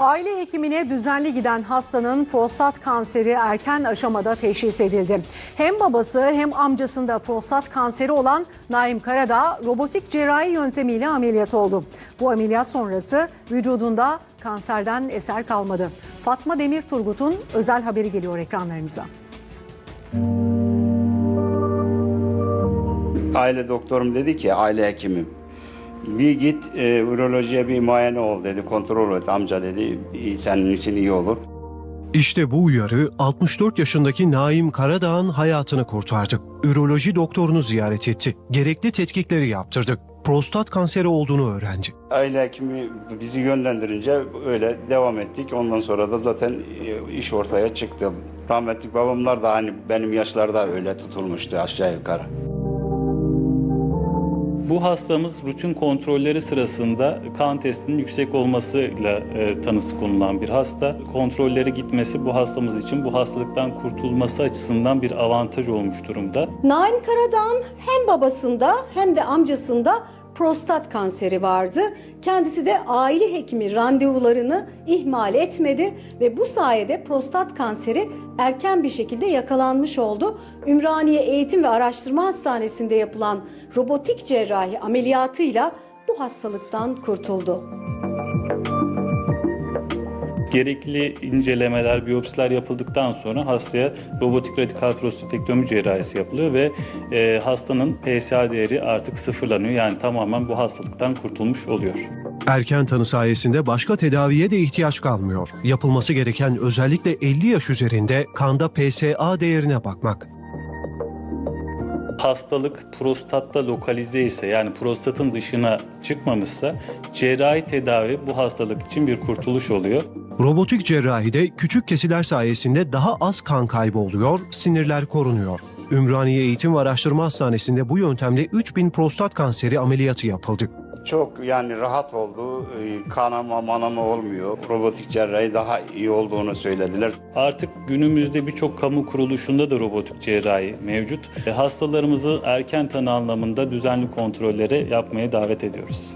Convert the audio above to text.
Aile hekimine düzenli giden hastanın prostat kanseri erken aşamada teşhis edildi. Hem babası hem amcasında prostat kanseri olan Naim Karadağ robotik cerrahi yöntemiyle ameliyat oldu. Bu ameliyat sonrası vücudunda kanserden eser kalmadı. Fatma Demir Turgut'un özel haberi geliyor ekranlarımıza. Aile doktorum dedi ki aile hekimim. Bir git e, urolojiye bir muayene ol dedi. Kontrol et amca dedi. "İyi, Senin için iyi olur. İşte bu uyarı 64 yaşındaki Naim Karadağ'ın hayatını kurtardı. Üroloji doktorunu ziyaret etti. Gerekli tetkikleri yaptırdı. Prostat kanseri olduğunu öğrendi. Aile hekimi bizi yönlendirince öyle devam ettik. Ondan sonra da zaten e, iş ortaya çıktı. Rahmetli babamlar da hani benim yaşlarda öyle tutulmuştu aşağı yukarı. Bu hastamız rutin kontrolleri sırasında kan testinin yüksek olmasıyla e, tanısı konulan bir hasta. Kontrolleri gitmesi bu hastamız için bu hastalıktan kurtulması açısından bir avantaj olmuş durumda. Naim Karadağ'ın hem babasında hem de amcasında prostat kanseri vardı. Kendisi de aile hekimi randevularını ihmal etmedi ve bu sayede prostat kanseri erken bir şekilde yakalanmış oldu. Ümraniye Eğitim ve Araştırma Hastanesi'nde yapılan robotik cerrahi ameliyatıyla bu hastalıktan kurtuldu. Gerekli incelemeler, biyopsiler yapıldıktan sonra hastaya robotik radikal prostatektomi cerrahisi yapılıyor ve e, hastanın PSA değeri artık sıfırlanıyor. Yani tamamen bu hastalıktan kurtulmuş oluyor. Erken tanı sayesinde başka tedaviye de ihtiyaç kalmıyor. Yapılması gereken özellikle 50 yaş üzerinde kanda PSA değerine bakmak. Hastalık prostatta lokalize ise yani prostatın dışına çıkmamışsa cerrahi tedavi bu hastalık için bir kurtuluş oluyor. Robotik cerrahide küçük kesiler sayesinde daha az kan kaybı oluyor, sinirler korunuyor. Ümraniye Eğitim ve Araştırma Hastanesi'nde bu yöntemle 3000 prostat kanseri ameliyatı yapıldı. Çok yani rahat oldu. E, Kanama manama olmuyor. Robotik cerrahi daha iyi olduğunu söylediler. Artık günümüzde birçok kamu kuruluşunda da robotik cerrahi mevcut. Hastalarımızı erken tanı anlamında düzenli kontrolleri yapmaya davet ediyoruz.